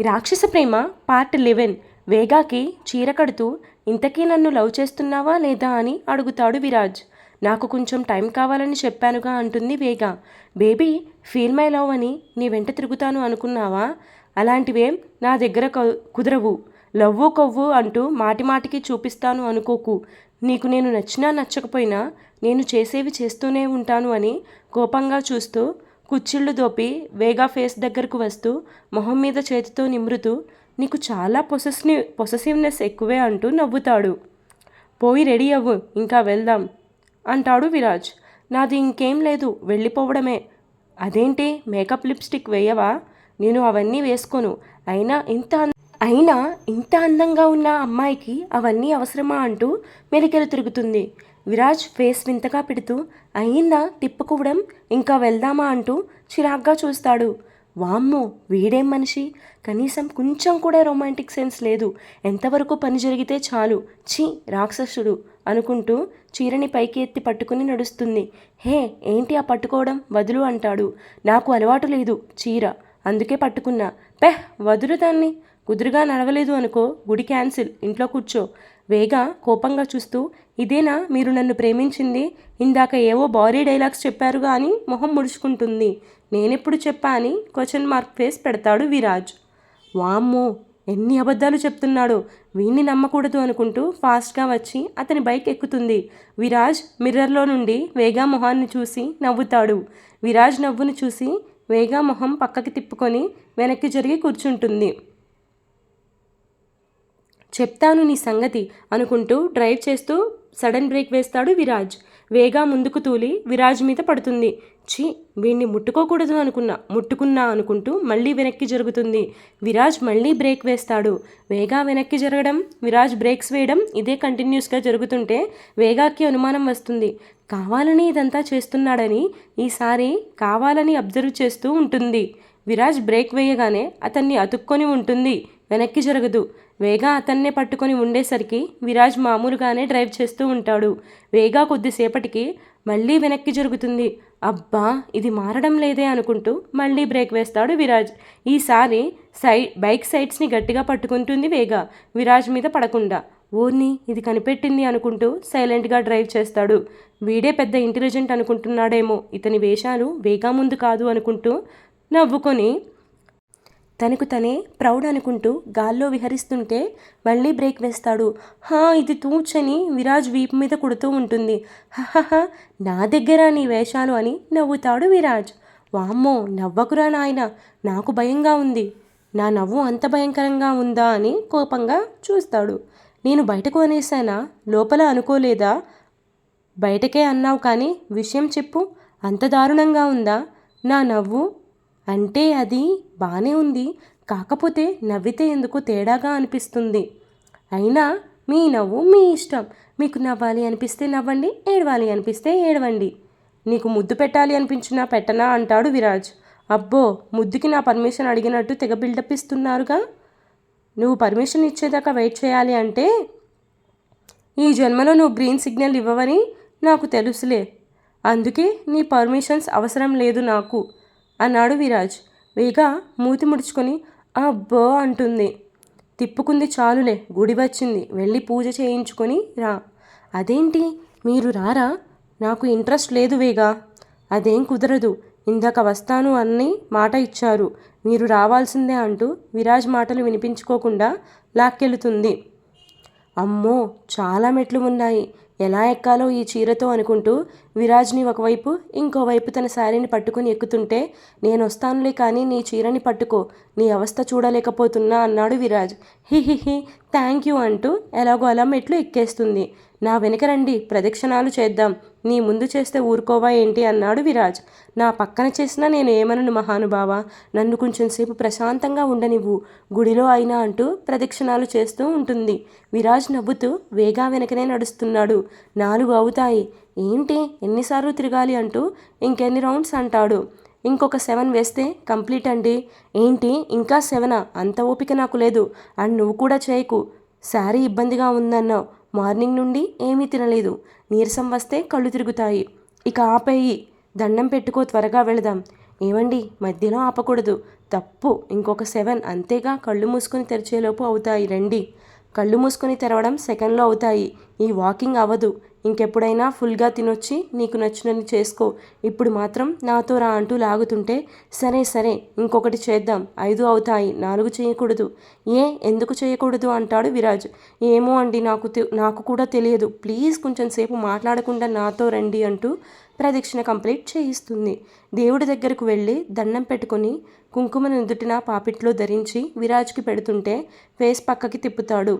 రాక్షస ప్రేమ part eleven. వేగాకి చీర కడుతూ ఇంతకీ నన్ను లవ్ చేస్తున్నావా లేదా అని అడుగుతాడు విరాజ్. నాకు కొంచెం టైం కావాలని చెప్పానుగా అంటుంది వేగా. బేబీ ఫీల్ మై లవ్ అని నీ వెంట తిరుగుతాను అనుకున్నావా? అలాంటివేం నా దగ్గర కు- కుదరవు. లవ్వు కొవ్వు అంటూ మాటిమాటికి చూపిస్తాను అనుకోకు. నీకు నేను నచ్చినా నచ్చకపోయినా నేను చేసేవి చేస్తూనే ఉంటాను అని కోపంగా చూస్తూ కుచ్చిళ్ళు దోపి వేగా ఫేస్ దగ్గరకు వస్తూ మొహం మీద చేతితో నిమురుతూ నీకు చాలా పొసెస్ని పొసెసివ్నెస్ ఎక్కువే అంటూ నవ్వుతాడు. పోయి రెడీ అవ్వు ఇంకా వెళ్దాం అంటాడు విరాజ్. నాది ఇంకేం లేదు వెళ్ళిపోవడమే. అదేంటి మేకప్ లిప్స్టిక్ వేయవా? నేను అవన్నీ వేసుకోను. అయినా ఇంత అయినా ఇంత అందంగా ఉన్న అమ్మాయికి అవన్నీ అవసరమా? అంటూ మెలికెలు తిరుగుతుంది. విరాజ్ ఫేస్ వింతగా పెడుతూ అయిందా తిప్పుకోవడం? ఇంకా వెళ్దామా? అంటూ చిరాగ్గా చూస్తాడు. వామ్మో వీడేం మనిషి? కనీసం కొంచెం కూడా రొమాంటిక్ సెన్స్ లేదు. ఎంతవరకు పని జరిగితే చాలు. ఛీ రాక్షసుడు అనుకుంటూ చీరని పైకి ఎత్తి పట్టుకుని నడుస్తుంది. హే ఏంటి ఆ పట్టుకోవడం? వదులు అంటాడు. నాకు అలవాటు లేదు చీర. అందుకే పట్టుకున్నా. పెహ్ వదులు దాన్ని. కుదురుగా నడవలేదు అనుకో గుడి క్యాన్సిల్. ఇంట్లో కూర్చో. వేగా కోపంగా చూస్తూ ఇదేనా? మీరు నన్ను ప్రేమించింది? ఇందాక ఏవో బారీ డైలాగ్స్ చెప్పారుగా అని మొహం ముడుచుకుంటుంది. నేనెప్పుడు చెప్పా అని క్వశ్చన్ మార్క్ ఫేస్ పెడతాడు విరాజ్. వామ్మో! ఎన్ని అబద్ధాలు చెప్తున్నాడో. వీణ్ణి నమ్మకూడదు అనుకుంటూ ఫాస్ట్గా వచ్చి అతని బైక్ ఎక్కుతుంది. విరాజ్ మిర్రర్లో నుండి వేగా మొహాన్ని చూసి నవ్వుతాడు. విరాజ్ నవ్వును చూసి వేగా మొహం పక్కకి తిప్పుకొని వెనక్కి జరిగి కూర్చుంటుంది. చెప్తాను నీ సంగతి అనుకుంటూ డ్రైవ్ చేస్తూ సడన్ బ్రేక్ వేస్తాడు విరాజ్. వేగా ముందుకు తూలి విరాజ్ మీద పడుతుంది. ఛీ వీణ్ణి ముట్టుకోకూడదు అనుకున్నా ముట్టుకున్నా అనుకుంటూ మళ్ళీ వెనక్కి జరుగుతుంది. విరాజ్ మళ్ళీ బ్రేక్ వేస్తాడు. వేగా వెనక్కి జరగడం విరాజ్ బ్రేక్స్ వేయడం ఇదే కంటిన్యూస్గా జరుగుతుంటే వేగాకి అనుమానం వస్తుంది. కావాలని ఇదంతా చేస్తున్నాడని ఈసారి కావాలని అబ్జర్వ్ చేస్తూ ఉంటుంది. విరాజ్ బ్రేక్ వేయగానే అతన్ని అతుక్కొని ఉంటుంది. వెనక్కి జరగదు. వేగా అతన్నే పట్టుకొని ఉండేసరికి విరాజ్ మామూలుగానే డ్రైవ్ చేస్తూ ఉంటాడు. వేగా కొద్దిసేపటికి మళ్ళీ వెనక్కి జరుగుతుంది. అబ్బా ఇది మారడం లేదే అనుకుంటూ మళ్ళీ బ్రేక్ వేస్తాడు విరాజ్. ఈసారి సైడ్ బైక్ సైడ్స్ని గట్టిగా పట్టుకుంటుంది వేగా. విరాజ్ మీద పడకుండా. ఓర్ని ఇది కనిపెట్టింది అనుకుంటూ సైలెంట్గా డ్రైవ్ చేస్తాడు. వీడే పెద్ద ఇంటెలిజెంట్ అనుకుంటున్నాడేమో. ఇతని వేషాలు వేగా ముందు కాదు అనుకుంటూ నవ్వుకొని తనకు తనే ప్రౌడ్ అనుకుంటూ గాల్లో విహరిస్తుంటే మళ్ళీ బ్రేక్ వేస్తాడు. హా ఇది తూచని విరాజ్ వీపు మీద కొడుతూ ఉంటుంది. హహహ నా దగ్గర నీ వేషాలు అని నవ్వుతాడు విరాజ్. వామ్మో నవ్వకురా నాయన నాకు భయంగా ఉంది. నా నవ్వు అంత భయంకరంగా ఉందా అని కోపంగా చూస్తాడు. నేను బయటకు అనేసానా లోపల అనుకోలేదా? బయటకే అన్నావు కానీ విషయం చెప్పు అంత దారుణంగా ఉందా? నా నవ్వు? అంటే అది బాగానే ఉంది. కాకపోతే నవ్వితే ఎందుకు తేడాగా అనిపిస్తుంది. అయినా మీ నవ్వు మీ ఇష్టం. మీకు నవ్వాలి అనిపిస్తే నవ్వండి ఏడవాలి అనిపిస్తే ఏడవండి. నీకు ముద్దు పెట్టాలి అనిపించినా పెట్టనా అంటాడు విరాజ్. అబ్బో ముద్దుకి నా పర్మిషన్ అడిగినట్టు తెగ బిల్డప్ ఇస్తున్నారుగా? నువ్వు పర్మిషన్ ఇచ్చేదాకా వెయిట్ చేయాలి అంటే? ఈ జన్మలో నువ్వు గ్రీన్ సిగ్నల్ ఇవ్వవని నాకు తెలుసులే. అందుకే నీ పర్మిషన్స్ అవసరం లేదు నాకు అన్నాడు విరాజ్. వేగా మూతి ముడుచుకొని అబ్బో అంటుంది. తిప్పుకుంది చాలులే గుడి వచ్చింది. వెళ్ళి పూజ చేయించుకొని రా. అదేంటి? మీరు రారా? నాకు ఇంట్రెస్ట్ లేదు వేగా. అదేం కుదరదు. ఇందాక వస్తాను అని మాట ఇచ్చారు. మీరు రావాల్సిందే అంటూ విరాజ్ మాటలు వినిపించుకోకుండా లాక్కెళుతుంది. అమ్మో చాలా మెట్లు ఉన్నాయి. ఎలా ఎక్కాలో ఈ చీరతో అనుకుంటూ విరాజ్ని ఒకవైపు ఇంకోవైపు తన శారీని పట్టుకుని ఎక్కుతుంటే నేను వస్తానులే కానీ నీ చీరని పట్టుకో నీ అవస్థ చూడలేకపోతున్నా అన్నాడు విరాజ్. హి హి హి థ్యాంక్ యూ అంటూ ఎలాగో అలా మెట్లు ఎక్కేస్తుంది. నా వెనక రండి ప్రదక్షిణాలు చేద్దాం. నీ ముందు చేస్తే ఊరుకోవా ఏంటి అన్నాడు విరాజ్. నా పక్కన చేసినా నేను ఏమనను మహానుభావ? నన్ను కొంచెం సేపు ప్రశాంతంగా ఉండనివ్వు. గుడిలో అయినా అంటూ ప్రదక్షిణాలు చేస్తూ ఉంటుంది. విరాజ్ నవ్వుతూ వేగా వెనకనే నడుస్తున్నాడు. నాలుగు అవుతాయి. ఏంటి? ఎన్నిసార్లు తిరగాలి అంటూ ఇంకెన్ని రౌండ్స్ అంటాడు. ఇంకొక సెవెన్ వేస్తే కంప్లీట్ అండి. ఏంటి? ఇంకా సెవెనా? అంత ఓపిక నాకు లేదు. అండ్ నువ్వు కూడా చేయకు. శారీ ఇబ్బందిగా ఉందన్నావు. మార్నింగ్ నుండి ఏమీ తినలేదు. నీరసం వస్తే కళ్ళు తిరుగుతాయి. ఇక ఆపేయి. దండం పెట్టుకో త్వరగా వెళదాం. ఏమండి మధ్యలో ఆపకూడదు. తప్పు. ఇంకొక సెవెన్. అంతేగా కళ్ళు మూసుకొని తెరిచేలోపు అవుతాయి. రండి. కళ్ళు మూసుకొని తెరవడం సెకండ్లో అవుతాయి. ఈ వాకింగ్ అవ్వదు. ఇంకెప్పుడైనా ఫుల్గా తినొచ్చి నీకు నచ్చినని చేసుకో. ఇప్పుడు మాత్రం నాతో రా అంటూ లాగుతుంటే సరే సరే ఇంకొకటి చేద్దాం. ఐదు అవుతాయి. నాలుగు చేయకూడదు. ఏ? ఎందుకు చేయకూడదు? అంటాడు విరాజ్. ఏమో అండి నాకు నాకు కూడా తెలియదు. ప్లీజ్ కొంచెం సేపు మాట్లాడకుండా నాతో రండి అంటూ ప్రదక్షిణ కంప్లీట్ చేయిస్తుంది. దేవుడి దగ్గరకు వెళ్ళి దండం పెట్టుకొని కుంకుమను నుదుటిన పాపిట్లో ధరించి విరాజ్కి పెడుతుంటే ఫేస్ పక్కకి తిప్పుతాడు.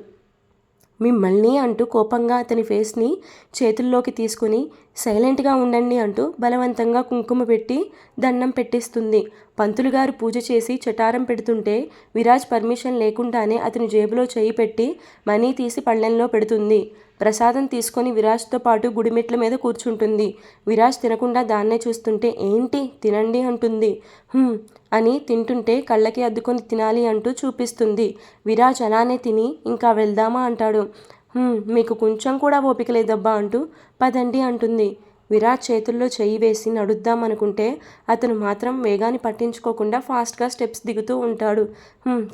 మిమ్మల్ని అంటూ కోపంగా అతని ఫేస్ని చేతుల్లోకి తీసుకుని సైలెంట్గా ఉండండి అంటూ బలవంతంగా కుంకుమ పెట్టి దండం పెట్టిస్తుంది. పంతులు గారు పూజ చేసి చటారం పెడుతుంటే విరాజ్ పర్మిషన్ లేకుండానే అతని జేబులో చేయి పెట్టి మనీ తీసి పళ్ళెంలో పెడుతుంది. ప్రసాదం తీసుకొని విరాజ్తో పాటు గుడిమెట్ల మీద కూర్చుంటుంది. విరాజ్ తినకుండా దాన్నే చూస్తుంటే ఏంటి? తినండి అంటుంది. అని తింటుంటే కళ్ళకి అద్దుకొని తినాలి అంటూ చూపిస్తుంది. విరాజ్ అలానే తిని ఇంకా వెళ్దామా అంటాడు. మీకు కొంచెం కూడా ఓపిక లేదబ్బా అంటూ పదండి అంటుంది. విరాట్ చేతుల్లో చెయ్యి వేసి నడుద్దాం అనుకుంటే అతను మాత్రం వేగాన్ని పట్టించుకోకుండా ఫాస్ట్గా స్టెప్స్ దిగుతూ ఉంటాడు.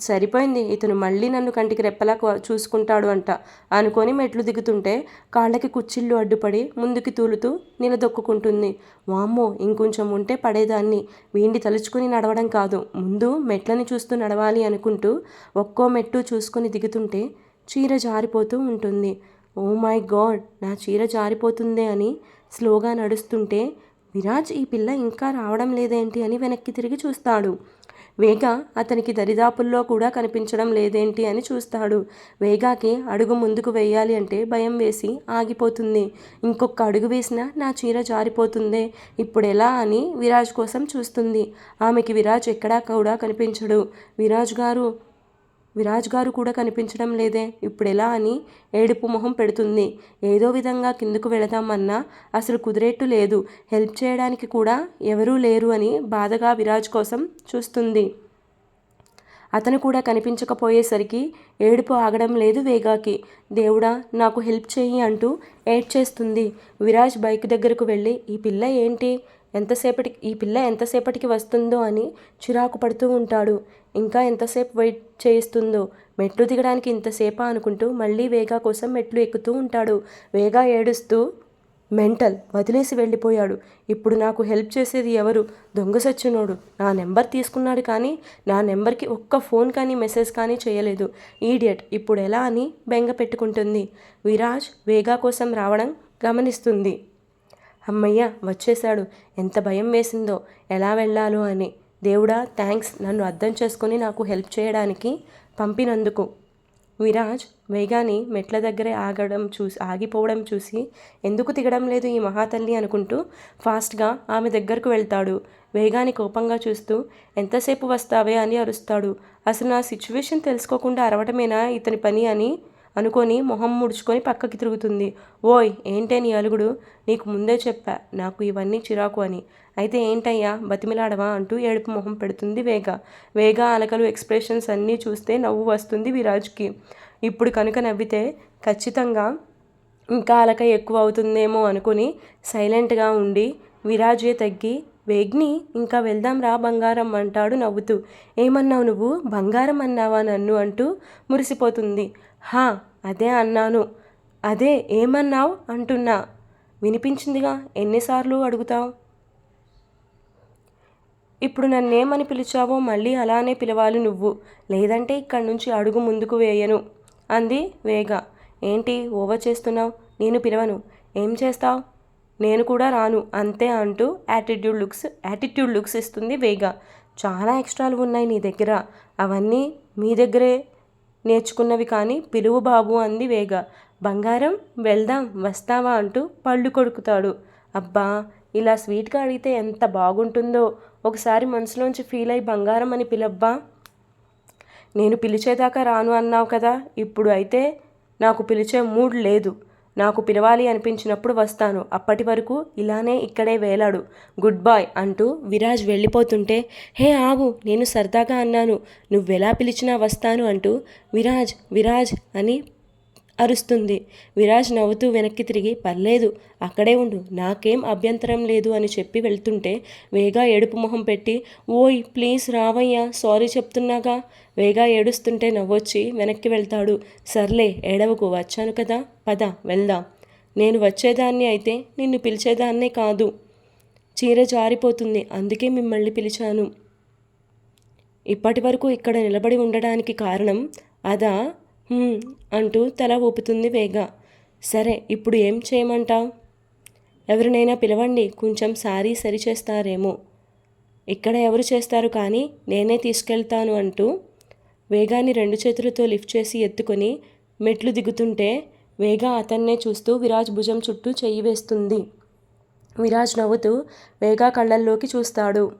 సరిపోయింది. ఇతను మళ్ళీ నన్ను కంటికి రెప్పలా చూసుకుంటాడు అంట. అనుకొని మెట్లు దిగుతుంటే కాళ్ళకి కుచ్చిళ్ళు అడ్డుపడి ముందుకి తూలుతూ నిలదొక్కుంటుంది వామ్మో ఇంకొంచెం ఉంటే పడేదాన్ని. వీండి తలుచుకుని నడవడం కాదు. ముందు మెట్లని చూస్తూ నడవాలి అనుకుంటూ ఒక్కో మెట్టు చూసుకొని దిగుతుంటే చీర జారిపోతూ ఉంటుంది. ఓ మై గాడ్ నా చీర జారిపోతుందే అని స్లోగా నడుస్తుంటే విరాజ్ ఈ పిల్ల ఇంకా రావడం లేదేంటి? అని వెనక్కి తిరిగి చూస్తాడు. వేగ అతనికి దరిదాపుల్లో కూడా కనిపించడం లేదేంటి అని చూస్తాడు. వేగాకి అడుగు ముందుకు వేయాలి అంటే భయం వేసి ఆగిపోతుంది. ఇంకొక అడుగు వేసినా నా చీర జారిపోతుందే. ఇప్పుడు ఎలా అని విరాజ్ కోసం చూస్తుంది. ఆమెకి విరాజ్ ఎక్కడా కూడా కనిపించడు. విరాజ్ గారు విరాజ్ గారు కూడా కనిపించడం లేదే. ఇప్పుడెలా అని ఏడుపు మొహం పెడుతుంది. ఏదో విధంగా కిందకు వెళదామన్నా అసలు కుదిరేట్టు లేదు. హెల్ప్ చేయడానికి కూడా ఎవరూ లేరు అని బాధగా విరాజ్ కోసం చూస్తుంది. అతను కూడా కనిపించకపోయేసరికి ఏడుపు ఆగడం లేదు వేగాకి. దేవుడా నాకు హెల్ప్ చెయ్యి అంటూ ఏడ్ చేస్తుంది విరాజ్ బైక్ దగ్గరకు వెళ్ళి ఈ పిల్ల ఏంటి? ఎంతసేపటికి ఈ పిల్ల ఎంతసేపటికి వస్తుందో అని చిరాకు పడుతూ ఉంటాడు. ఇంకా ఎంతసేపు వెయిట్ చేయిస్తుందో? మెట్లు దిగడానికి ఇంతసేపా అనుకుంటూ మళ్ళీ వేగా కోసం మెట్లు ఎక్కుతూ ఉంటాడు. వేగా ఏడుస్తూ మెంటల్ వదిలేసి వెళ్ళిపోయాడు. ఇప్పుడు నాకు హెల్ప్ చేసేది ఎవరు? దొంగ సచ్చినోడు. నా నెంబర్ తీసుకున్నాడు కానీ నా నెంబర్కి ఒక్క ఫోన్ కానీ మెసేజ్ కానీ చేయలేదు. ఈడియట్ ఇప్పుడు ఎలా అని బెంగ పెట్టుకుంటుంది. విరాజ్ వేగా కోసం రావడం గమనిస్తుంది. అమ్మయ్య వచ్చేశాడు. ఎంత భయం వేసిందో ఎలా వెళ్ళాలో అని. దేవుడా థ్యాంక్స్ నన్ను అర్థం చేసుకుని నాకు హెల్ప్ చేయడానికి పంపినందుకు. విరాజ్ వేగాని మెట్ల దగ్గరే ఆగడం చూసి ఆగిపోవడం చూసి ఎందుకు దిగడం లేదు ఈ మహాతల్లి అనుకుంటూ ఫాస్ట్గా ఆమె దగ్గరకు వెళ్తాడు. వేగాని కోపంగా చూస్తూ ఎంతసేపు వస్తావే? అని అరుస్తాడు. అసలు నా సిచ్యువేషన్ తెలుసుకోకుండా అరవటమేనా ఇతని పని? అని అనుకొని మొహం ముడుచుకొని పక్కకి తిరుగుతుంది. ఓయ్ ఏంటే నీ అలుగుడు? నీకు ముందే చెప్పా నాకు ఇవన్నీ చిరాకు అని. అయితే ఏంటయ్యా బతిమిలాడవా అంటూ ఏడుపు మొహం పెడుతుంది వేగ. వేగ అలకలు ఎక్స్ప్రెషన్స్ అన్నీ చూస్తే నవ్వు వస్తుంది విరాజ్కి. ఇప్పుడు కనుక నవ్వితే ఖచ్చితంగా ఇంకా అలక ఎక్కువ అవుతుందేమో అనుకుని సైలెంట్గా ఉండి విరాజే తగ్గి వేగ్ని ఇంకా వెళ్దాం రా బంగారం అంటాడు నవ్వుతూ. ఏమన్నావు నువ్వు? బంగారం అన్నావా నన్ను? అంటూ మురిసిపోతుంది. హా అదే అన్నాను. అదే ఏమన్నావు? అంటున్నా. వినిపించిందిగా? ఎన్నిసార్లు అడుగుతావు? ఇప్పుడు నన్నేమని పిలిచావో మళ్ళీ అలానే పిలవాలి నువ్వు. లేదంటే ఇక్కడి నుంచి అడుగు ముందుకు వేయను. అంది వేగ. ఏంటి? ఓవర్ చేస్తున్నావు? నేను పిలవను. ఏం చేస్తావు? నేను కూడా రాను. అంతే అంటూ యాటిట్యూడ్ లుక్స్ యాటిట్యూడ్ లుక్స్ ఇస్తుంది వేగ. చాలా ఎక్స్ట్రాలు ఉన్నాయి నీ దగ్గర. అవన్నీ మీ దగ్గరే. నేర్చుకున్నవి కానీ పిలువు బాబు అంది వేగ. బంగారం వెళ్దాం వస్తావా అంటూ పళ్ళు కొడుకుతాడు. అబ్బా ఇలా స్వీట్గా అడిగితే ఎంత బాగుంటుందో. ఒకసారి మనసులోంచి ఫీల్ అయి బంగారం అని పిలబ్బా. నేను పిలిచేదాకా రాను అన్నావు కదా ఇప్పుడు అయితే నాకు పిలిచే మూడ్ లేదు. నాకు పిలవాలి అనిపించినప్పుడు వస్తాను. అప్పటి వరకు ఇలానే ఇక్కడే వేలాడు. గుడ్ బాయ్ అంటూ విరాజ్ వెళ్ళిపోతుంటే హే ఆగు నేను సరదాగా అన్నాను. నువ్వెలా పిలిచినా వస్తాను అంటూ విరాజ్ విరాజ్ అని అరుస్తుంది. విరాజ్ నవ్వుతూ వెనక్కి తిరిగి పర్లేదు అక్కడే ఉండు నాకేం అభ్యంతరం లేదు అని చెప్పి వెళ్తుంటే వేగా ఏడుపు మొహం పెట్టి ఓయ్ ప్లీజ్ రావయ్యా సారీ చెప్తున్నాగా. వేగా ఏడుస్తుంటే నవ్వొచ్చి వెనక్కి వెళ్తాడు. సర్లే ఏడవకు వచ్చాను కదా పద వెళ్దాం. నేను వచ్చేదాన్ని అయితే నిన్ను పిలిచేదాన్నే కాదు. చీర జారిపోతుంది అందుకే మిమ్మల్ని పిలిచాను. ఇప్పటి వరకు ఇక్కడ నిలబడి ఉండడానికి కారణం అదా అంటూ తల ఊపుతుంది వేగ. సరే ఇప్పుడు ఏం చేయమంటావు? ఎవరినైనా పిలవండి కొంచెం సారీ సరిచేస్తారేమో. ఇక్కడ ఎవరు చేస్తారు కానీ నేనే తీసుకెళ్తాను అంటూ వేగాన్ని రెండు చేతులతో లిఫ్ట్ చేసి ఎత్తుకొని మెట్లు దిగుతుంటే వేగా అతన్నే చూస్తూ విరాజ్ భుజం చుట్టూ చెయ్యి వేస్తుంది. విరాజ్ నవ్వుతూ వేగా కళ్ళల్లోకి చూస్తాడు.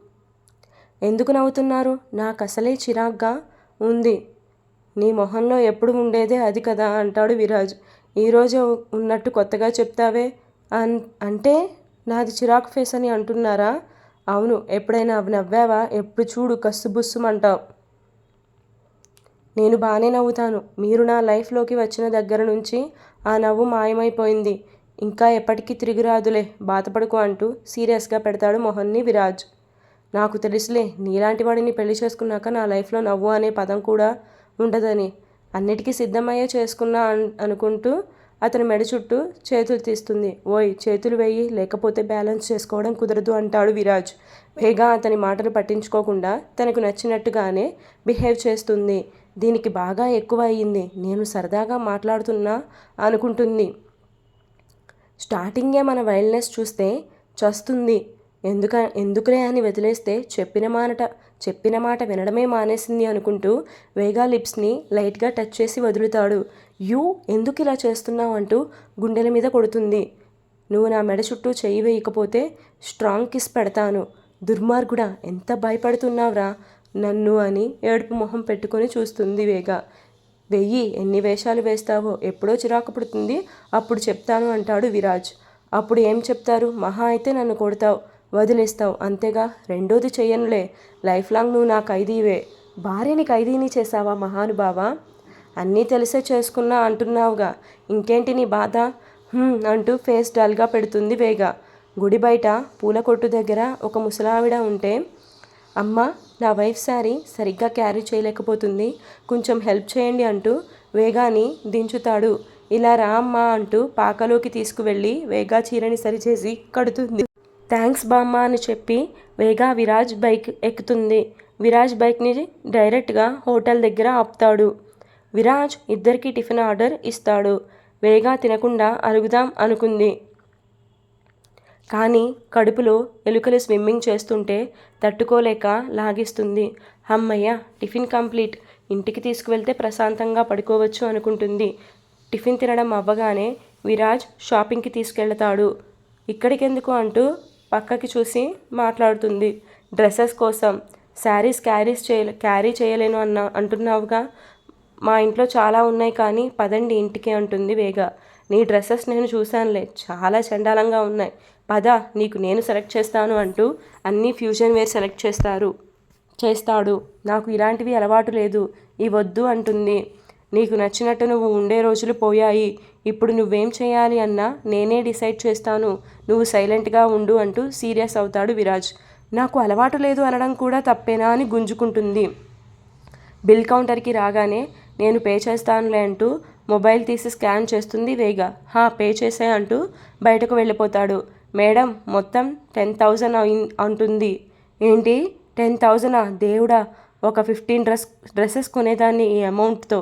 ఎందుకు నవ్వుతున్నారు? నాకు అసలే చిరాగ్గా ఉంది. నీ మొహంలో ఎప్పుడు ఉండేదే అది కదా అంటాడు విరాజ్. ఈరోజు ఉన్నట్టు కొత్తగా చెప్తావే అన్ అంటే నాది చిరాకు ఫేస్ అని అంటున్నారా? అవును ఎప్పుడైనా అవి నవ్వావా? ఎప్పుడు చూడు కస్సుబుస్సుమంటావు నేను బాగానే నవ్వుతాను. మీరు నా లైఫ్లోకి వచ్చిన దగ్గర నుంచి ఆ నవ్వు మాయమైపోయింది. ఇంకా ఎప్పటికీ తిరిగిరాదులే బాధపడుకు బాధపడుకో అంటూ సీరియస్గా పెడతాడు మొహన్ని విరాజ్. నాకు తెలుసులే నీలాంటి వాడిని పెళ్ళి చేసుకున్నాక నా లైఫ్లో నవ్వు అనే పదం కూడా ఉండదని. అన్నిటికీ సిద్ధమయ్యే చేసుకున్నా అనుకుంటూ అతని మెడ చుట్టూ చేతులు తీస్తుంది. ఓయ్ చేతులు వేయి లేకపోతే బ్యాలెన్స్ చేసుకోవడం కుదరదు అంటాడు విరాజ్. వేగా అతని మాటలు పట్టించుకోకుండా తనకు నచ్చినట్టుగానే బిహేవ్ చేస్తుంది. దీనికి బాగా ఎక్కువ అయ్యింది నేను సరదాగా మాట్లాడుతున్నా అనుకుంటుంది. స్టార్టింగే మన వైల్డ్నెస్ చూస్తే చస్తుంది. ఎందుక ఎందుకులే అని వదిలేస్తే చెప్పిన మాట చెప్పిన మాట వినడమే మానేసింది అనుకుంటూ వేగా లిప్స్ని లైట్గా టచ్ చేసి వదులుతాడు. యూ ఎందుకు ఇలా చేస్తున్నావు అంటూ గుండెల మీద కొడుతుంది. నువ్వు నా మెడ చుట్టూ చెయ్యి వేయకపోతే స్ట్రాంగ్ కిస్ పెడతాను. దుర్మార్గుడా ఎంత భయపడుతున్నావురా? నన్ను అని ఏడుపు మొహం పెట్టుకొని చూస్తుంది వేగ. వెయ్యి ఎన్ని వేషాలు వేస్తావో ఎప్పుడో చిరాకు పుడుతుంది. అప్పుడు చెప్తాను అంటాడు విరాజ్. అప్పుడు ఏం చెప్తారు? మహా అయితే నన్ను కొడతావు. వదిలేస్తావు. అంతేగా? రెండోది చెయ్యనులే. లైఫ్ లాంగ్ నువ్వు నా ఖైదీవే. భార్యని ఖైదీని చేశావా మహానుభావా? అన్నీ తెలిసే చేసుకున్నా అంటున్నావుగా. ఇంకేంటి నీ బాధ? అంటూ ఫేస్ డల్గా పెడుతుంది వేగ. గుడి బయట పూల కొట్టు దగ్గర ఒక ముసలావిడ ఉంటే అమ్మ నా వైఫ్ శారీ సరిగ్గా క్యారీ చేయలేకపోతుంది. కొంచెం హెల్ప్ చేయండి అంటూ వేగాని దించుతాడు. ఇలా రా అమ్మా అంటూ పాకలోకి తీసుకువెళ్ళి వేగా చీరని సరిచేసి కడుతుంది. థ్యాంక్స్ బామ్మ అని చెప్పి వేగా విరాజ్ బైక్ ఎక్కుతుంది. విరాజ్ బైక్ని డైరెక్ట్గా హోటల్ దగ్గర ఆపుతాడు. విరాజ్ ఇద్దరికి టిఫిన్ ఆర్డర్ ఇస్తాడు. వేగా తినకుండా అరుగుదాం అనుకుంది. కానీ కడుపులో ఎలుకలు స్విమ్మింగ్ చేస్తుంటే తట్టుకోలేక లాగిస్తుంది. అమ్మయ్య టిఫిన్ కంప్లీట్. ఇంటికి తీసుకువెళ్తే ప్రశాంతంగా పడుకోవచ్చు అనుకుంటుంది. టిఫిన్ తినడం అవ్వగానే విరాజ్ షాపింగ్కి తీసుకెళ్తాడు. ఇక్కడికెందుకు అంటూ పక్కకి చూసి మాట్లాడుతుంది. డ్రెస్సెస్ కోసం శారీస్ క్యారీస్ చేయ క్యారీ చేయలేను అన్న అంటున్నావుగా? మా ఇంట్లో చాలా ఉన్నాయి కానీ పదండి ఇంటికి అంటుంది వేగ. నీ డ్రెస్సెస్ నేను చూశానులే చాలా చండాలంగా ఉన్నాయి. పద నీకు నేను సెలెక్ట్ చేస్తాను అంటూ అన్నీ ఫ్యూజన్ వేర్ సెలెక్ట్ చేస్తారు. చేస్తాడు. నాకు ఇలాంటివి అలవాటు లేదు ఇవద్దు వద్దు అంటుంది. నీకు నచ్చినట్టు నువ్వు ఉండే రోజులు పోయాయి. ఇప్పుడు నువ్వేం చేయాలి అన్నా నేనే డిసైడ్ చేస్తాను. నువ్వు సైలెంట్గా ఉండు అంటూ సీరియస్ అవుతాడు విరాజ్. నాకు అలవాటు లేదు అనడం కూడా తప్పేనా అని గుంజుకుంటుంది. బిల్ కౌంటర్కి రాగానే నేను పే చేస్తానులే అంటూ మొబైల్ తీసి స్కాన్ చేస్తుంది వేగా. హా పే చేసే అంటూ బయటకు వెళ్ళిపోతాడు. మేడం మొత్తం టెన్ థౌజండ్ అయి అంటుంది. ఏంటి? టెన్ థౌజండా? దేవుడా! ఒక ఫిఫ్టీన్ డ్రెస్ డ్రెస్సెస్ కొనేదాన్ని ఈ అమౌంట్తో.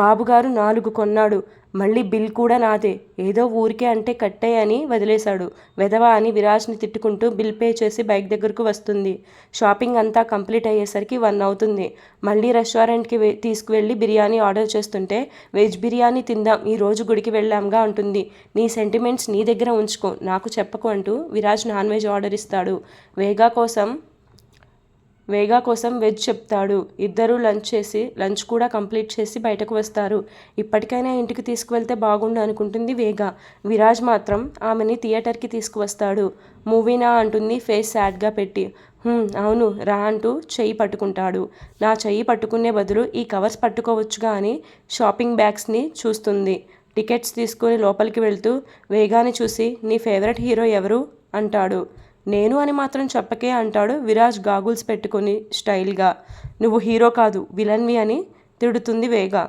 బాబుగారు నాలుగు కొన్నాడు. మళ్ళీ బిల్ కూడా నాదే. ఏదో ఊరికే అంటే కట్టే అని వదిలేశాడు. వెధవా అని విరాజ్ని తిట్టుకుంటూ బిల్ పే చేసి బైక్ దగ్గరకు వస్తుంది. షాపింగ్ అంతా కంప్లీట్ అయ్యేసరికి వన్ అవుతుంది. మళ్ళీ రెస్టారెంట్కి తీసుకువెళ్ళి బిర్యానీ ఆర్డర్ చేస్తుంటే వెజ్ బిర్యానీ తిందాం ఈ రోజు గుడికి వెళ్ళాంగా ఉంటుంది నీ సెంటిమెంట్స్ నీ దగ్గర ఉంచుకో నాకు చెప్పకు అంటూ విరాజ్ నాన్ వెజ్ ఆర్డర్ ఇస్తాడు. వేగా కోసం వేగా కోసం వెజ్ చెప్తాడు. ఇద్దరూ లంచ్ చేసి లంచ్ కూడా కంప్లీట్ చేసి బయటకు వస్తారు. ఇప్పటికైనా ఇంటికి తీసుకువెళ్తే బాగుండు అనుకుంటుంది వేగా. విరాజ్ మాత్రం ఆమెని థియేటర్కి తీసుకువస్తాడు. మూవీనా అంటుంది ఫేస్ సాడ్గా పెట్టి. అవును రా అంటూ చెయ్యి పట్టుకుంటాడు. నా చెయ్యి పట్టుకునే బదులు ఈ కవర్స్ పట్టుకోవచ్చుగా అని షాపింగ్ బ్యాగ్స్ని చూస్తుంది. టికెట్స్ తీసుకుని లోపలికి వెళ్తూ వేగాని చూసి నీ ఫేవరెట్ హీరో ఎవరు? అంటాడు. నేను అని మాత్రం చెప్పకే అంటాడు విరాజ్ గాగుల్స్ పెట్టుకుని స్టైల్గా. నువ్వు హీరో కాదు విలన్వి అని తిడుతుంది వేగ.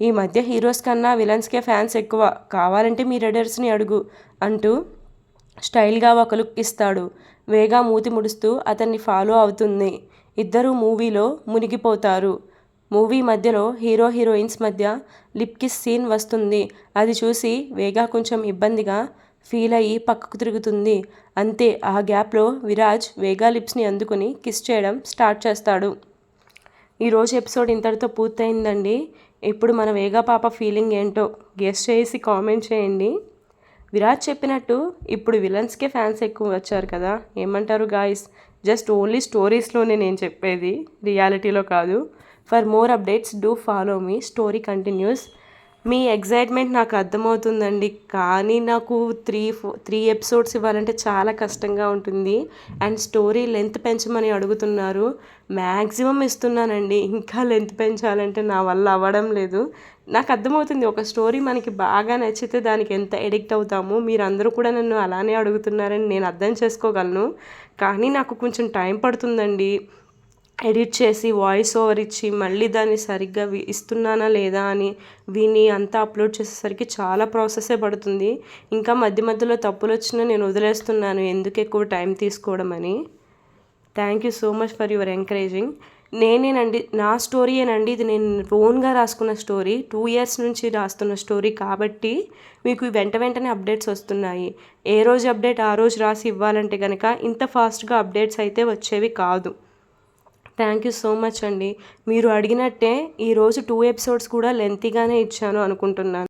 ఈ మధ్య హీరోస్ కన్నా విలన్స్కే ఫ్యాన్స్ ఎక్కువ. కావాలంటే మీ రెడర్స్ని అడుగు అంటూ స్టైల్గా ఒక లుక్ ఇస్తాడు. వేగా మూతి ముడుస్తూ అతన్ని ఫాలో అవుతుంది. ఇద్దరూ మూవీలో మునిగిపోతారు. మూవీ మధ్యలో హీరో హీరోయిన్స్ మధ్య లిప్ కిస్ సీన్ వస్తుంది. అది చూసి వేగా కొంచెం ఇబ్బందిగా ఫీల్ అయ్యి పక్కకు తిరుగుతుంది. అంతే ఆ గ్యాప్లో విరాజ్ వేగా లిప్స్ని అందుకుని కిస్ చేయడం స్టార్ట్ చేస్తాడు. ఈరోజు ఎపిసోడ్ ఇంతటితో పూర్తయిందండి. ఇప్పుడు మన వేగా పాప ఫీలింగ్ ఏంటో గెస్ట్ చేసి కామెంట్ చేయండి. విరాజ్ చెప్పినట్టు ఇప్పుడు విలన్స్కే ఫ్యాన్స్ ఎక్కువ వచ్చారు కదా. ఏమంటారు గాయస్? జస్ట్ ఓన్లీ స్టోరీస్లోనే నేను చెప్పేది. రియాలిటీలో కాదు. For more updates do follow me. Story continues. Me excitement నాకు అర్థమవుతుందండి. కానీ నాకు త్రీ ఫో త్రీ ఎపిసోడ్స్ ఇవ్వాలంటే చాలా కష్టంగా ఉంటుంది. అండ్ స్టోరీ లెంత్ పెంచమని అడుగుతున్నారు. మ్యాక్సిమం ఇస్తున్నానండి. ఇంకా లెంత్ పెంచాలంటే నా వల్ల అవ్వడం లేదు. నాకు అర్థమవుతుంది. ఒక స్టోరీ మనకి బాగా నచ్చితే దానికి ఎంత ఎడిక్ట్ అవుతాము మీరందరూ కూడా నన్ను అలానే అడుగుతున్నారని నేను అర్థం చేసుకోగలను. కానీ నాకు కొంచెం టైం పడుతుందండి. ఎడిట్ చేసి వాయిస్ ఓవర్ ఇచ్చి మళ్ళీ దాన్ని సరిగ్గా ఇస్తున్నానా లేదా అని విని అంతా అప్లోడ్ చేసేసరికి చాలా ప్రాసెసే పడుతుంది. ఇంకా మధ్య మధ్యలో తప్పులు వచ్చినా నేను వదిలేస్తున్నాను. ఎందుకు ఎక్కువ టైం తీసుకోవడం అని. Thank you so much for your encouraging. నేనేనండి నా స్టోరీయేనండి ఇది నేను ఓన్గా రాసుకున్న స్టోరీ టూ ఇయర్స్ నుంచి రాస్తున్న స్టోరీ కాబట్టి మీకు వెంట వెంటనే అప్డేట్స్ వస్తున్నాయి. ఏ రోజు అప్డేట్ ఆ రోజు రాసి ఇవ్వాలంటే కనుక ఇంత ఫాస్ట్గా అప్డేట్స్ అయితే వచ్చేవి కాదు. థ్యాంక్ యూ సో మచ్ అండి. మీరు అడిగినట్టే ఈరోజు టూ ఎపిసోడ్స్ కూడా లెంతీగానే ఇచ్చాను అనుకుంటున్నాను.